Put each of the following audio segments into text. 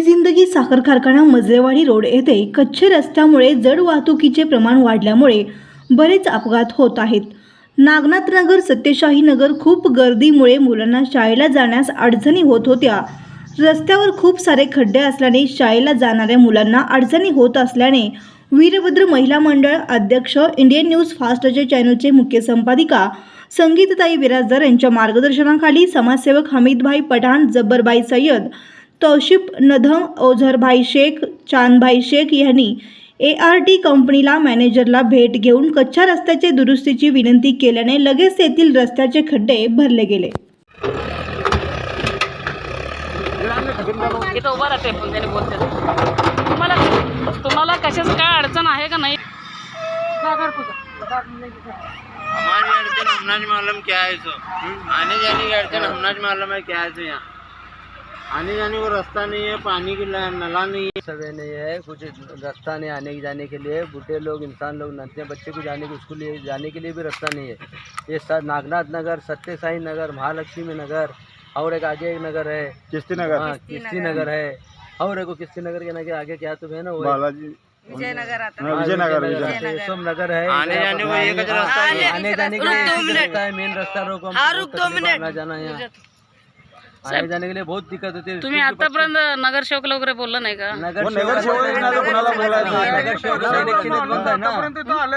जिंदगी साखर कारखाना मजरेवाडी रोड येथे कच्चे रस्त्यामुळे जड वाहतुकीचे प्रमाण वाढल्यामुळे बरेच अपघात होत आहेत. नागनाथ नगर सत्यशाही नगर खूप गर्दीमुळे मुलांना शाळेला जाण्यास अडचणी होत होत्या. रस्त्यावर खूप सारे खड्डे असल्याने शाळेला जाणाऱ्या मुलांना अडचणी होत असल्याने वीरभद्र महिला मंडळ अध्यक्ष इंडियन न्यूज फास्टचे चॅनलचे मुख्य संपादिका संगीतताई बिराजदार यांच्या मार्गदर्शनाखाली समाजसेवक हमीदभाई पठाण जब्बरबाई सय्यद तौशिफ नधम ओझरभाई शेख चांदभाई शेख यांनी ए आर टी कंपनीला मॅनेजरला भेट घेऊन कच्च्या रस्त्याचे दुरुस्तीची विनंती केल्याने लगेच तेथील रस्त्याचे खड्डे भरले गेले. तुम्हाला तुम्हाला कशाचं काय अडचण आहे का नाही? हमारी अड़चन हमना नहीं मालूम क्या है सो? आने जाने की अड़चन हमना मालूम है क्या है सो यहाँ? आने जाने को रास्ता नहीं है पानी की नला नहीं है। समय नहीं है कुछ रास्ता नहीं आने जाने के लिए। बूढ़े लोग इंसान लोग नन्हे बच्चे को जाने को स्कूल जाने के लिए भी रास्ता नहीं है। ये सब नागनाथ नगर सत्य साई नगर महालक्ष्मी नगर और एक आगे एक नगर है। किस्ती नगर। हाँ किस्ती नगर। है। और एक किस्ती नगर के नगर आगे क्या तो है ना वो बालाजी। विजयनगर आता हाँ, विजयनगर विजयनगर विजय। है, सब नगर है। आने जाने को एक रास्ता है। आने जाने के लिए रास्ता है। मेन रास्ता रोको। आना जाना यहाँ। आने जाने के लिए बहुत दिक्कत होती. है तुम्ही आतापर्यंत नगरसेवक वगैरे बोललं नाही का? नगर वो नगर सेवक आहे ना, तो कोणाला बोलायचं नाही. इलेक्शनच बंद आहे ना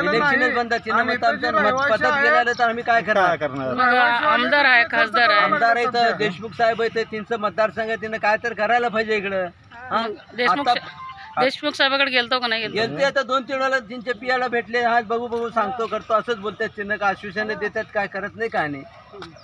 इलेक्शनच बंद आहे चिन्ह मत आमच्या मत- पदक गेल्यानं तर आम्ही काय काय करणार? करणार मग आमदार आहे खासदार आहे. आमदार आहे तर देशमुख साहेब आहे त्यांचं मतदारसंघ आहे तिनं काय तर करायला पाहिजे इकडं. हा? देशमुख आता देशमुख साहेबाकडे गेलतो का नाही गेलतो? गेलते आता दोन तीन वेळा त्यांच्या पियाला भेटले. हा बघू बघू सांगतो करतो. असंच बोलतात त्यांना का आश्वासनं देतात काय करत नाही काय नाही.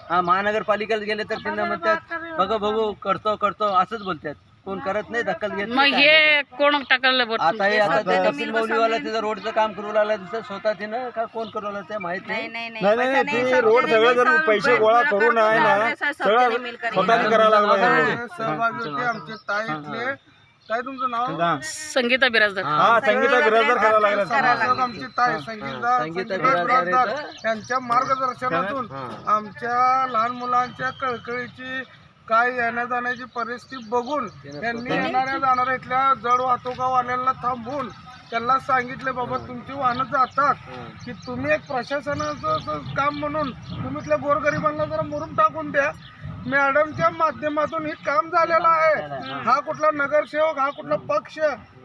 हा महानगरपालिकेला गेले तर त्यांना म्हणतात बघू बघू करतो करतो असंच बोलतात. कोण करत नाही दखल घेत नाही, मग काय हे कोण टाकलं आता हे आता ते कपिल मौलीवाला तिथं रोडचं काम करू लागला तिथं स्वतः तिनं का कोण करू लागला ते माहीत नाही. नाही नाही नाही. नाही ते रोड सगळं जर पैसे गोळा करून आहे ना सगळं करायला लागला रोड. सहभागी होते आमचे ताई इथले काय तुमचं नाव. संगीता बिराजदार. हा संगीता बिराजदार करायला लागला. आमची ताई संगीता संगीता बिराजदार यांच्या मार्गदर्शनातून आमच्या लहान मुलांच्या कळकळीची काय येण्या जाण्याची परिस्थिती बघून त्यांनी येणाऱ्या जाणाऱ्या इथल्या जड वाहतुकावाल्यांना थांबवून त्यांना सांगितले बाबा तुमची वाहनं जातात. की तुम्ही एक प्रशासनाचं काम म्हणून तुम्ही इथल्या गोरगरिबांना जरा मुरुम टाकून द्या. मॅडमच्या माध्यमातून हे काम झालेलं आहे. हा कुठला नगरसेवक हा कुठला पक्ष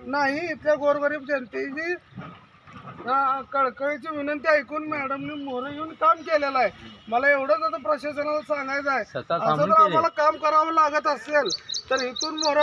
नाही इथल्या गोरगरीब जनतेची कळकळीची विनंती ऐकून मॅडमने मोहर येऊन काम केलेलं आहे. मला एवढंच आता प्रशासनाला सांगायचं आहे. असं जर. आम्हाला काम करावं लागत असेल तर इथून मोर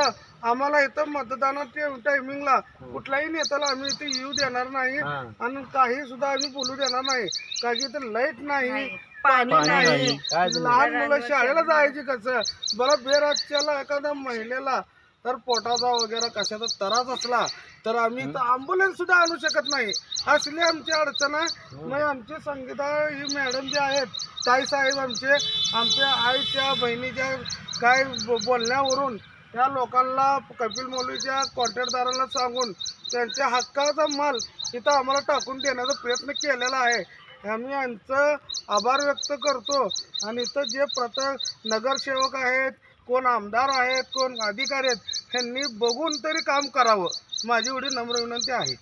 आम्हाला इथं मतदानाच्या टायमिंगला कुठल्याही नेत्याला आम्ही इथे येऊ देणार नाही हा. आणि काही सुद्धा आम्ही बोलू देणार नाही. कारण की इथं लाइट नाही. पाणी नाही. नाही. काय झालं? लहान मुलं शाळेला जायची कसं? बरं बेराज्याला एखाद्या महिलेला तर पोटाचा वगैरे कशाचा त्रास असला तर आम्ही अँब्युलन्स सुद्धा आणू शकत नाही. असली आमची अडचण आहे. मग आमचे संगीता ही मॅडम जे आहेत ताई साहेब आमचे आमच्या आईच्या बहिणीच्या काय ब- बोलण्यावरून त्या लोकांना कपिल मौलीच्या कॉन्ट्रॅक्टदाराला सांगून त्यांच्या हक्काचा माल इथं आम्हाला टाकून देण्याचा प्रयत्न केलेला आहे. आम्ही यांचं आभार व्यक्त करतो. आणि इथं जे प्रत नगरसेवक आहेत कोण आमदार आहेत कोण अधिकारी आहेत ह्यांनी बघून तरी काम करावं. माझी एवढी नम्र विनंती आहे.